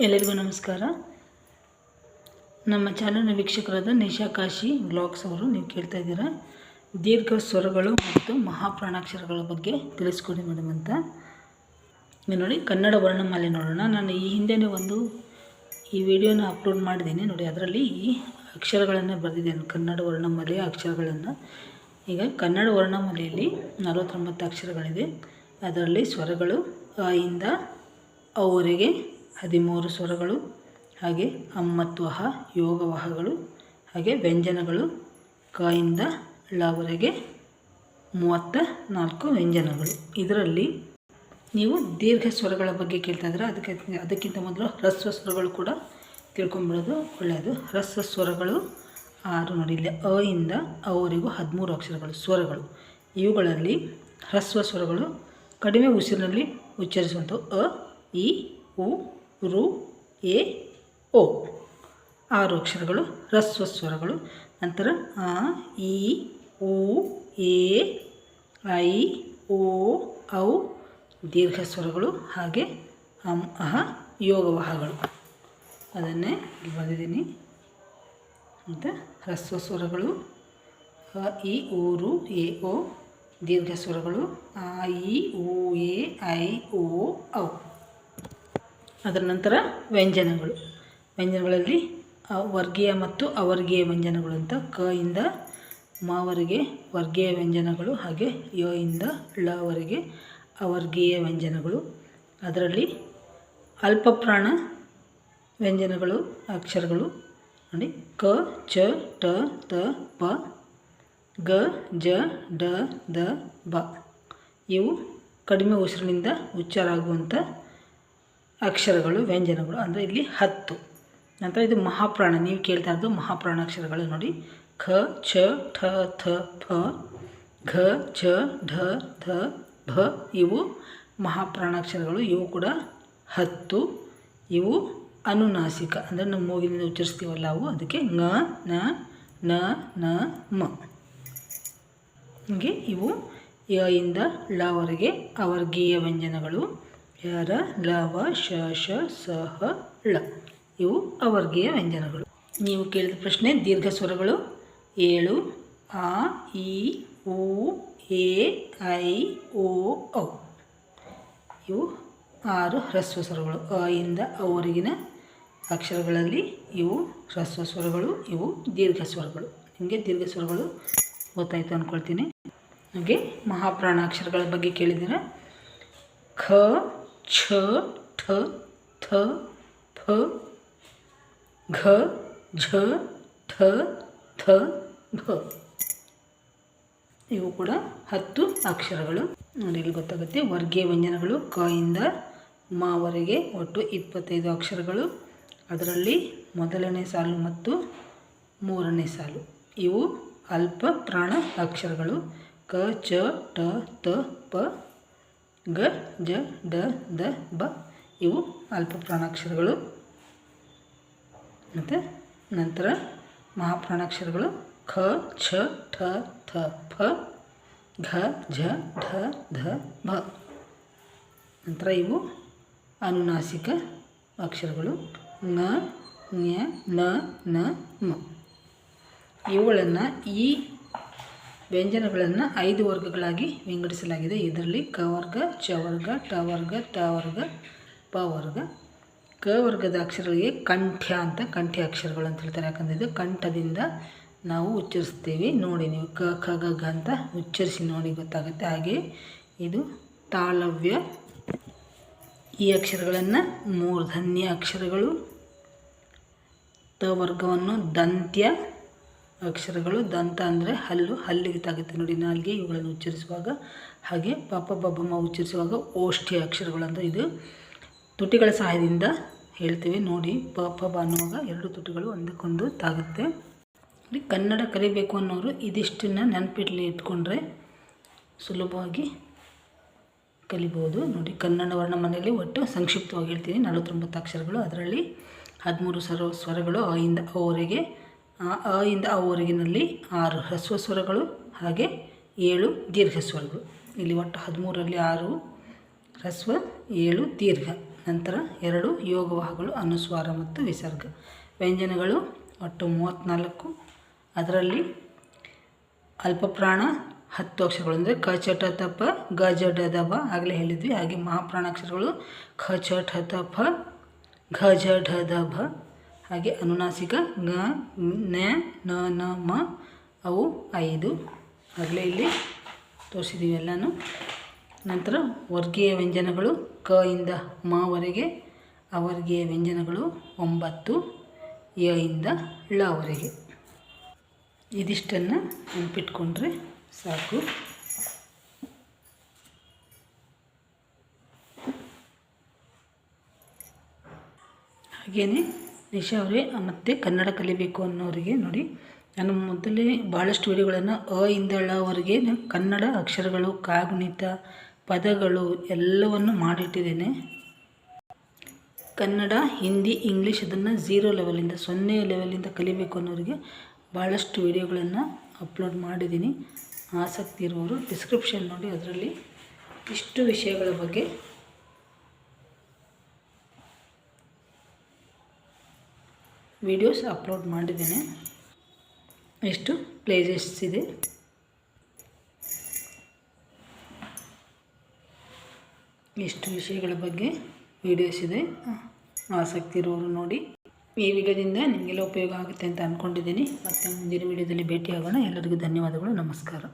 ಎಲ್ಲರಿಗೂ ನಮಸ್ಕಾರ. ನಮ್ಮ ಚಾನಲ್ನ ವೀಕ್ಷಕರಾದ ನಿಶಾ ಕಾಶಿ, ಬ್ಲಾಗ್ಸ್ ಅವರು ನೀವು ಕೇಳ್ತಾ ಇದ್ದೀರಾ? ದೀರ್ಘ ಸ್ವರಗಳು ಮತ್ತು ಮಹಾಪ್ರಾಣಾಕ್ಷರಗಳ ಬಗ್ಗೆ ತಿಳಿಸ್ಕೊಡಿ ಮೇಡಮ್ ಅಂತ. ನೋಡಿ, ಕನ್ನಡ ವರ್ಣಮಾಲೆ ನೋಡೋಣ. ನಾನು ಈ ಹಿಂದೆನೇ ಒಂದು ಈ ವಿಡಿಯೋನ ಅಪ್ಲೋಡ್ ಮಾಡಿದ್ದೀನಿ. ನೋಡಿ, ಅದರಲ್ಲಿ ಈ ಅಕ್ಷರಗಳನ್ನು ಬರೆದಿದ್ದೇನೆ. ಕನ್ನಡ ವರ್ಣಮಾಲೆಯ ಅಕ್ಷರಗಳನ್ನು. ಈಗ ಕನ್ನಡ ವರ್ಣಮಾಲೆಯಲ್ಲಿ ನಲವತ್ತೊಂಬತ್ತು ಅಕ್ಷರಗಳಿದೆ ಅದರಲ್ಲಿ ಸ್ವರಗಳು, ಅ ಅವರೆಗೆ ಹದಿಮೂರು ಸ್ವರಗಳು, ಹಾಗೆ ಅಮ್ಮತ್ವಹ, ಯೋಗವಹಗಳು, ಹಾಗೆ ವ್ಯಂಜನಗಳು ಕ ಇಂದ ಲವರೆಗೆ ಮೂವತ್ತ ನಾಲ್ಕು ವ್ಯಂಜನಗಳು. ಇದರಲ್ಲಿ ನೀವು ದೀರ್ಘ ಸ್ವರಗಳ ಬಗ್ಗೆ ಕೇಳ್ತಾ ಇದ್ರೆ ಅದಕ್ಕೆ ಅದಕ್ಕಿಂತ ಮೊದಲು ಹ್ರಸ್ವ ಸ್ವರಗಳು ಕೂಡ ತಿಳ್ಕೊಂಬಿಡೋದು ಒಳ್ಳೆಯದು. ಹ್ರಸ್ವ ಸ್ವರಗಳು ಆರು ನೋಡಿ. ಇಲ್ಲಿ ಅ ಇಂದ ಅವರಿಗೂ ಹದಿಮೂರು ಅಕ್ಷರಗಳು, ಸ್ವರಗಳು. ಇವುಗಳಲ್ಲಿ ಹ್ರಸ್ವ ಸ್ವರಗಳು ಕಡಿಮೆ ಉಸಿರಿನಲ್ಲಿ ಉಚ್ಚರಿಸುವಂಥವು ಅ, ಇ, ಉ ರು ಎ ಓ. ಆರು ಅಕ್ಷರಗಳು ಹ್ರಸ್ವ ಸ್ವರಗಳು ನಂತರ ಆ ಇ ಉ, ಎ, ಐ, ಓ, ಔ ದೀರ್ಘ ಸ್ವರಗಳು ಹಾಗೆ ಅಂ, ಅಹ, ಯೋಗವಾಹಗಳು. ಅದನ್ನೇ ಬರೆದಿದ್ದೀನಿ. ಮತ್ತು ಹ್ರಸ್ವ ಸ್ವರಗಳು ಅ, ಇ ಊರು ಎ, ಓ ದೀರ್ಘ ಸ್ವರಗಳು ಆ, ಇ ಊ ಎ, ಐ, ಓ, ಔ. ಅದರ ನಂತರ ವ್ಯಂಜನಗಳು. ವ್ಯಂಜನಗಳಲ್ಲಿ ವರ್ಗೀಯ ಮತ್ತು ಅವರ್ಗೀಯ ವ್ಯಂಜನಗಳು ಅಂತ ಕ ಇಂದ ಮಾವರೆಗೆ ವರ್ಗೀಯ ವ್ಯಂಜನಗಳು ಹಾಗೆ ಯ ಇಂದ ಲವರೆಗೆ ಅವರ್ಗೀಯ ವ್ಯಂಜನಗಳು. ಅದರಲ್ಲಿ ಅಲ್ಪಪ್ರಾಣ ವ್ಯಂಜನಗಳು, ಅಕ್ಷರಗಳು, ನೋಡಿ, ಕ, ಚ, ಟ, ತ, ಪ, ಗ, ಜ, ಡ, ದ, ಬ. ಇವು ಕಡಿಮೆ ಉಸಿರಿನಿಂದ ಉಚ್ಚಾರ ಆಗುವಂಥ ಅಕ್ಷರಗಳು, ವ್ಯಂಜನಗಳು, ಅಂದರೆ ಇಲ್ಲಿ ಹತ್ತು. ನಂತರ ಇದು ಮಹಾಪ್ರಾಣ, ನೀವು ಕೇಳ್ತಾ ಇರೋದು ಮಹಾಪ್ರಾಣ ಅಕ್ಷರಗಳು ನೋಡಿ. ಖ ಛ ಠ, ಥ ಫ ಘ ಛ ಢ, ಧ, ಭ, ಇವು ಮಹಾಪ್ರಾಣಾಕ್ಷರಗಳು ಇವು ಕೂಡ ಹತ್ತು. ಇವು ಅನುನಾಸಿಕ. ಅಂದರೆ ನಮ್ಮ ಮೂಗಿನಿಂದ ಉಚ್ಚರಿಸ್ತೀವಲ್ಲ ಅವು. ಅದಕ್ಕೆ ಙ ನ ನ ನ, ಮ. ಹೀಗೆ ಇವು ಯ ಇಂದ ಅವರ್ಗೀಯ ವ್ಯಂಜನಗಳು. ಯರ? ಲವ ಶ ಶ ಸ ಹ ಳ. ಇವು ಅವರ್ಗೀಯ ವ್ಯಂಜನಗಳು. ನೀವು ಕೇಳಿದ ಪ್ರಶ್ನೆ ದೀರ್ಘ ಸ್ವರಗಳು. ಏಳು, ಆ ಇ ಉ ಎ ಐ, ಓ, ಔ. ಇವು ಆರು ಹ್ರಸ್ವ ಸ್ವರಗಳು. ಅ ಇಂದ ಅವರಿಗಿನ ಅಕ್ಷರಗಳಲ್ಲಿ ಇವು ಹ್ರಸ್ವ ಸ್ವರಗಳು, ಇವು ದೀರ್ಘ ಸ್ವರಗಳು. ನಿಮಗೆ ದೀರ್ಘ ಸ್ವರಗಳು ಗೊತ್ತಾಯಿತು ಅಂದ್ಕೊಳ್ತೀನಿ ಹಾಗೆ ಮಹಾಪ್ರಾಣಾಕ್ಷರಗಳ ಬಗ್ಗೆ ಕೇಳಿದರೆ ಖ ಛ ಠ ಥ ಫ ಘ ಝ ಠ ಥ ಭ ಇವು ಕೂಡ ಹತ್ತು ಅಕ್ಷರಗಳು. ನೋಡಿ ಗೊತ್ತಾಗುತ್ತೆ. ವರ್ಗೀಯ ವ್ಯಂಜನಗಳು ಕ ಇಂದ ಮಾವರೆಗೆ ಒಟ್ಟು ಇಪ್ಪತ್ತೈದು ಅಕ್ಷರಗಳು. ಅದರಲ್ಲಿ ಮೊದಲನೇ ಸಾಲು ಮತ್ತು ಮೂರನೇ ಸಾಲು. ಇವು ಅಲ್ಪ ಪ್ರಾಣ ಅಕ್ಷರಗಳು. ಕ, ಚ ಟ ತ, ಪ ಗ, ಜ, ಡ, ದ, ಬ ಇವು ಅಲ್ಪ ಪ್ರಾಣಾಕ್ಷರಗಳು ಮತ್ತು ನಂತರ ಮಹಾಪ್ರಾಣಾಕ್ಷರಗಳು ಖ, ಛ, ಠ, ಥ ಫ ಘ, ಝ, ಢ, ಧ, ಭ. ನಂತರ ಇವು ಅನುನಾಸಿಕ ಅಕ್ಷರಗಳು ನ ನ್ಯ ನ ನ, ಮ. ಇವುಗಳನ್ನು ಈ ವ್ಯಂಜನಗಳನ್ನು ಐದು ವರ್ಗಗಳಾಗಿ ವಿಂಗಡಿಸಲಾಗಿದೆ. ಇದರಲ್ಲಿ ಕ ವರ್ಗ, ಚ ವರ್ಗ ಟ ವರ್ಗ ಟ ವರ್ಗ, ಪ ವರ್ಗ. ಕ ವರ್ಗದ ಅಕ್ಷರಗಳಿಗೆ ಕಂಠ್ಯ ಅಂತ ಕಂಠ್ಯ ಅಕ್ಷರಗಳು ಅಂತ ಹೇಳ್ತಾರೆ. ಯಾಕಂದರೆ ಇದು ಕಂಠದಿಂದ ನಾವು ಉಚ್ಚರಿಸ್ತೀವಿ ನೋಡಿ ನೀವು ಕ, ಖ, ಗ, ಘ ಅಂತ ಉಚ್ಚರಿಸಿ ನೋಡಿ ಗೊತ್ತಾಗುತ್ತೆ. ಹಾಗೆ ಇದು ತಾಳವ್ಯ ಈ ಅಕ್ಷರಗಳನ್ನು ಮೂರ್ಧನ್ಯ ಅಕ್ಷರಗಳು, ತ ವರ್ಗವನ್ನು ದಂತ್ಯ ಅಕ್ಷರಗಳು ದಂತ ಅಂದರೆ ಹಲ್ಲು, ಹಲ್ಲಿಗೆ ತಾಗುತ್ತೆ ನೋಡಿ, ನಾಲ್ಗೆ ಇವುಗಳನ್ನು ಉಚ್ಚರಿಸುವಾಗ, ಹಾಗೆ ಪಾಪ ಬಬ್ಬಮ್ಮ ಉಚ್ಚರಿಸುವಾಗ ಓಷ್ಠಿ ಅಕ್ಷರಗಳು ಅಂದರೆ ಇದು. ತುಟಿಗಳ ಸಹಾಯದಿಂದ ಹೇಳ್ತೀವಿ ನೋಡಿ ಪಾಪ ಬ ಅನ್ನುವಾಗ ಎರಡು ತುಟಿಗಳು ಒಂದಕ್ಕೊಂದು ತಾಗುತ್ತೆ ಕನ್ನಡ ಕಲಿಬೇಕು ಅನ್ನೋರು ಇದಿಷ್ಟನ್ನು ನೆನಪಿಡ್ಲಿ ಇಟ್ಕೊಂಡ್ರೆ ಸುಲಭವಾಗಿ ಕಲಿಬೋದು. ನೋಡಿ, ಕನ್ನಡ ವರ್ಣ ಮನೆಯಲ್ಲಿ ಒಟ್ಟು ಸಂಕ್ಷಿಪ್ತವಾಗಿ ಹೇಳ್ತೀನಿ, ನಲವತ್ತೊಂಬತ್ತು ಅಕ್ಷರಗಳು. ಅದರಲ್ಲಿ ಹದಿಮೂರು ಸ್ವರ ಸ್ವರಗಳು ಇಂದ ಅವರೆಗೆ ಅ ಇಂದ ಅವರೆಗಿನಲ್ಲಿ ಆರು ಹ್ರಸ್ವ ಸ್ವರಗಳು ಹಾಗೆ ಏಳು ದೀರ್ಘ ಸ್ವರಗಳು ಇಲ್ಲಿ ಒಟ್ಟು ಹದಿಮೂರರಲ್ಲಿ ಆರು ಹ್ರಸ್ವ ಏಳು ದೀರ್ಘ. ನಂತರ ಎರಡು ಯೋಗವಾಹಗಳು ಅನುಸ್ವಾರ ಮತ್ತು ವಿಸರ್ಗ. ವ್ಯಂಜನಗಳು ಒಟ್ಟು ಮೂವತ್ತ್ನಾಲ್ಕು ಅದರಲ್ಲಿ ಅಲ್ಪಪ್ರಾಣ ಹತ್ತು ಅಕ್ಷರಗಳು ಅಂದರೆ ಕ, ಚ ಟ ಗ, ಜ, ಡ, ದ ಆಗಲೇ ಹೇಳಿದ್ವಿ. ಹಾಗೆ ಮಹಾಪ್ರಾಣಾಕ್ಷರಗಳು ಖ ಚ, ಠ ಘ ಝ ಢ, ದ, ಭ. ಹಾಗೆ ಅನುನಾಸಿಕ ಗ ನ ನ ನ, ಮ, ಅವು ಐದು. ಆಗಲೇ ಇಲ್ಲಿ ತೋರಿಸಿದ್ದೀವಿ ಎಲ್ಲನೂ. ನಂತರ ವರ್ಗೀಯ ವ್ಯಂಜನಗಳು ಕ ಇಂದ ಮವರೆಗೆ ಅವರ್ಗೀಯ ವ್ಯಂಜನಗಳು ಒಂಬತ್ತು, ಯ ಇಂದ ಳವರೆಗೆ ಇದಿಷ್ಟನ್ನು ನೆನ್ಪಿಟ್ಕೊಂಡ್ರೆ ಸಾಕು. ಹಾಗೆಯೇ ನಿಶಾ ಅವರೇ ಮತ್ತೆ ಕನ್ನಡ ಕಲಿಬೇಕು ಅನ್ನೋರಿಗೆ ನೋಡಿ. ನಾನು ಮೊದಲೇ ಭಾಳಷ್ಟು ವಿಡಿಯೋಗಳನ್ನು ಅ ಇಂದ ಳವರೆಗೆ ನಾನು ಕನ್ನಡ ಅಕ್ಷರಗಳು, ಕಾಗುಣಿತ, ಪದಗಳು ಎಲ್ಲವನ್ನು ಮಾಡಿಟ್ಟಿದ್ದೇನೆ. ಕನ್ನಡ, ಹಿಂದಿ, ಇಂಗ್ಲೀಷ್ ಅದನ್ನು ಝೀರೋ ಲೆವೆಲಿಂದ, ಸೊನ್ನೆ ಲೆವೆಲಿಂದ ಕಲಿಬೇಕು ಅನ್ನೋರಿಗೆ ಭಾಳಷ್ಟು ವಿಡಿಯೋಗಳನ್ನು ಅಪ್ಲೋಡ್ ಮಾಡಿದ್ದೀನಿ. ಆಸಕ್ತಿ ಇರುವವರು ಡಿಸ್ಕ್ರಿಪ್ಷನ್ ನೋಡಿ, ಅದರಲ್ಲಿ ಇಷ್ಟು ವಿಷಯಗಳ ಬಗ್ಗೆ ವಿಡಿಯೋಸ್ ಅಪ್ಲೋಡ್ ಮಾಡಿದ್ದೇನೆ. ಎಷ್ಟು ಪ್ಲೇಸಸ್ ಇದೆ? ಎಷ್ಟು ವಿಷಯಗಳ ಬಗ್ಗೆ ವಿಡಿಯೋಸ್ ಇದೆ? ಆಸಕ್ತಿ ಇರೋರು ನೋಡಿ. ಈ ವಿಡಿಯೋದಿಂದ ನಿಮಗೆಲ್ಲ ಉಪಯೋಗ ಆಗುತ್ತೆ ಅಂತ ಅಂದ್ಕೊಂಡಿದ್ದೀನಿ ಮತ್ತೆ ಮುಂದಿನ ವಿಡಿಯೋದಲ್ಲಿ ಭೇಟಿಯಾಗೋಣ. ಎಲ್ಲರಿಗೂ ಧನ್ಯವಾದಗಳು. ನಮಸ್ಕಾರ.